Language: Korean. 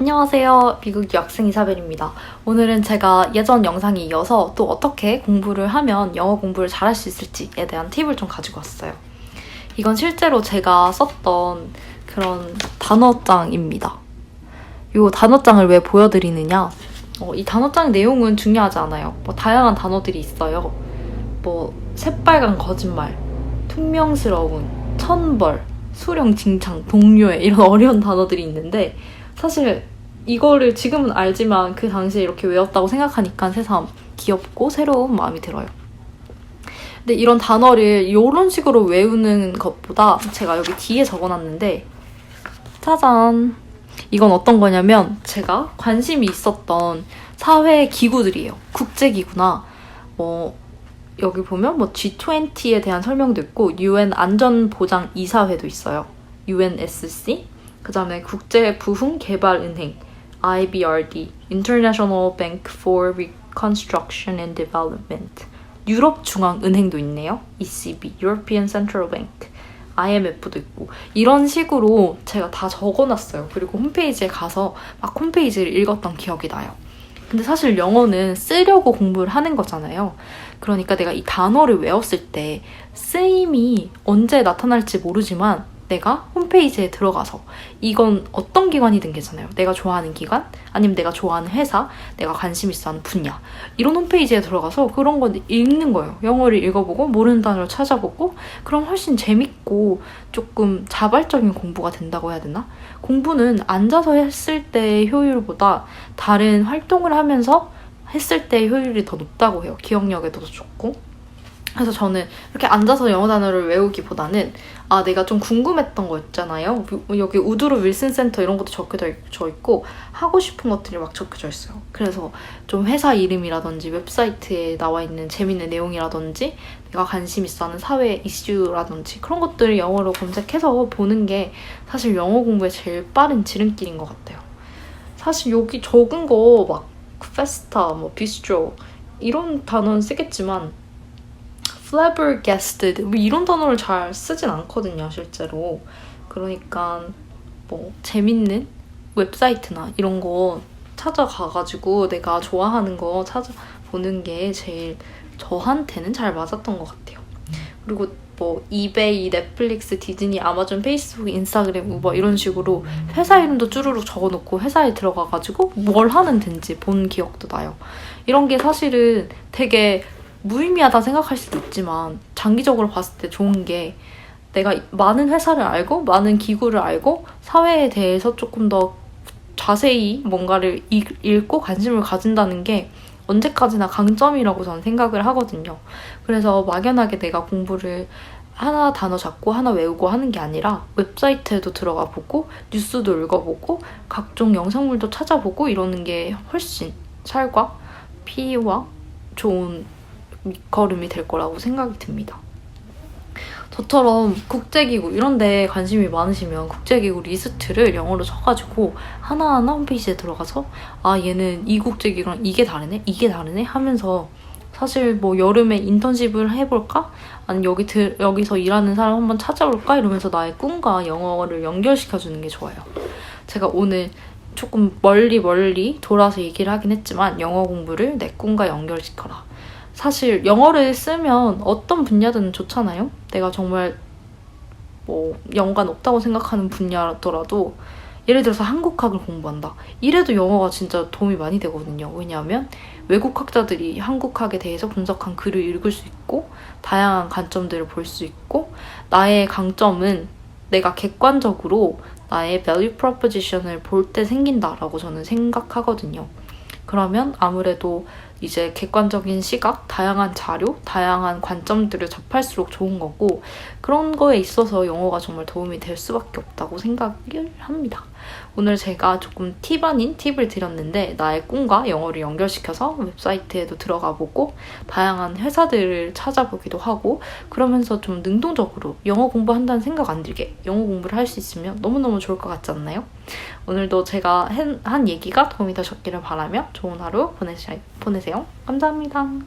안녕하세요. 미국 유학생 이사벨입니다. 오늘은 제가 예전 영상에 이어서 또 어떻게 공부를 하면 영어 공부를 잘할 수 있을지에 대한 팁을 좀 가지고 왔어요. 이건 실제로 제가 썼던 그런 단어장입니다. 이 단어장을 왜 보여드리느냐? 어, 이 단어장 내용은 중요하지 않아요. 뭐 다양한 단어들이 있어요. 뭐 새빨간 거짓말, 퉁명스러운, 천벌, 수령, 징창, 동료애 이런 어려운 단어들이 있는데 사실 이거를 지금은 알지만 그 당시에 이렇게 외웠다고 생각하니까 새삼 귀엽고 새로운 마음이 들어요. 근데 이런 단어를 이런 식으로 외우는 것보다 제가 여기 뒤에 적어놨는데 짜잔 이건 어떤 거냐면 제가 관심이 있었던 사회 기구들이에요. 국제기구나 뭐 여기 보면 뭐 G20에 대한 설명도 있고 UN 안전보장 이사회도 있어요. UNSC 그 다음에 국제부흥개발은행 IBRD, International Bank for Reconstruction and Development. 유럽 중앙은행도 있네요. ECB, European Central Bank. IMF도 있고 이런 식으로 제가 다 적어놨어요. 그리고 홈페이지에 가서 막 홈페이지를 읽었던 기억이 나요. 근데 사실 영어는 쓰려고 공부를 하는 거잖아요. 그러니까 내가 이 단어를 외웠을 때 쓰임이 언제 나타날지 모르지만 내가 홈페이지에 들어가서 이건 어떤 기관이든 괜찮아요. 내가 좋아하는 기관, 아니면 내가 좋아하는 회사, 내가 관심 있어 하는 분야. 이런 홈페이지에 들어가서 그런 거 읽는 거예요. 영어를 읽어보고 모르는 단어를 찾아보고 그럼 훨씬 재밌고 조금 자발적인 공부가 된다고 해야 되나? 공부는 앉아서 했을 때의 효율보다 다른 활동을 하면서 했을 때의 효율이 더 높다고 해요. 기억력에도 더 좋고. 그래서 저는 이렇게 앉아서 영어 단어를 외우기보다는 아 내가 좀 궁금했던 거 있잖아요. 여기 우드로 윌슨 센터 이런 것도 적혀져 있고 하고 싶은 것들이 막 적혀져 있어요. 그래서 좀 회사 이름이라든지 웹사이트에 나와 있는 재밌는 내용이라든지 내가 관심 있어 하는 사회 이슈라든지 그런 것들을 영어로 검색해서 보는 게 사실 영어 공부에 제일 빠른 지름길인 것 같아요. 사실 여기 적은 거 막 페스타, 뭐 비스트로 이런 단어는 쓰겠지만 flabbergasted. 뭐 이런 단어를 잘 쓰진 않거든요 실제로. 그러니까 뭐 재밌는 웹사이트나 이런 거 찾아가가지고 내가 좋아하는 거 찾아보는 게 제일 저한테는 잘 맞았던 것 같아요. 그리고 뭐 이베이, 넷플릭스, 디즈니, 아마존, 페이스북, 인스타그램, 우버 이런 식으로 회사 이름도 쭈루룩 적어놓고 회사에 들어가가지고 뭘 하는 든지 본 기억도 나요. 이런 게 사실은 되게 무의미하다 생각할 수도 있지만 장기적으로 봤을 때 좋은 게 내가 많은 회사를 알고 많은 기구를 알고 사회에 대해서 조금 더 자세히 뭔가를 읽고 관심을 가진다는 게 언제까지나 강점이라고 저는 생각을 하거든요. 그래서 막연하게 내가 공부를 하나 단어 잡고 하나 외우고 하는 게 아니라 웹사이트에도 들어가 보고 뉴스도 읽어보고 각종 영상물도 찾아보고 이러는 게 훨씬 살과 피와 좋은 밑거름이 될 거라고 생각이 듭니다. 저처럼 국제기구 이런 데 관심이 많으시면 국제기구 리스트를 영어로 쳐가지고 하나하나 홈페이지에 들어가서 아 얘는 이 국제기구랑 이게 다르네? 이게 다르네? 하면서 사실 뭐 여름에 인턴십을 해볼까? 아니 여기 들, 여기서 일하는 사람 한번 찾아볼까? 이러면서 나의 꿈과 영어를 연결시켜주는 게 좋아요. 제가 오늘 조금 멀리 멀리 돌아서 얘기를 하긴 했지만 영어 공부를 내 꿈과 연결시켜라. 사실 영어를 쓰면 어떤 분야든 좋잖아요. 내가 정말 뭐 연관 없다고 생각하는 분야더라도 예를 들어서 한국학을 공부한다. 이래도 영어가 진짜 도움이 많이 되거든요. 왜냐하면 외국 학자들이 한국학에 대해서 분석한 글을 읽을 수 있고 다양한 관점들을 볼 수 있고 나의 강점은 내가 객관적으로 나의 value proposition을 볼 때 생긴다라고 저는 생각하거든요. 그러면 아무래도 이제 객관적인 시각, 다양한 자료, 다양한 관점들을 접할수록 좋은 거고 그런 거에 있어서 영어가 정말 도움이 될 수밖에 없다고 생각을 합니다. 오늘 제가 조금 팁 아닌 팁을 드렸는데 나의 꿈과 영어를 연결시켜서 웹사이트에도 들어가 보고 다양한 회사들을 찾아보기도 하고 그러면서 좀 능동적으로 영어 공부한다는 생각 안 들게 영어 공부를 할 수 있으면 너무너무 좋을 것 같지 않나요? 오늘도 제가 한 얘기가 도움이 되셨기를 바라며 좋은 하루 보내세요. 감사합니다.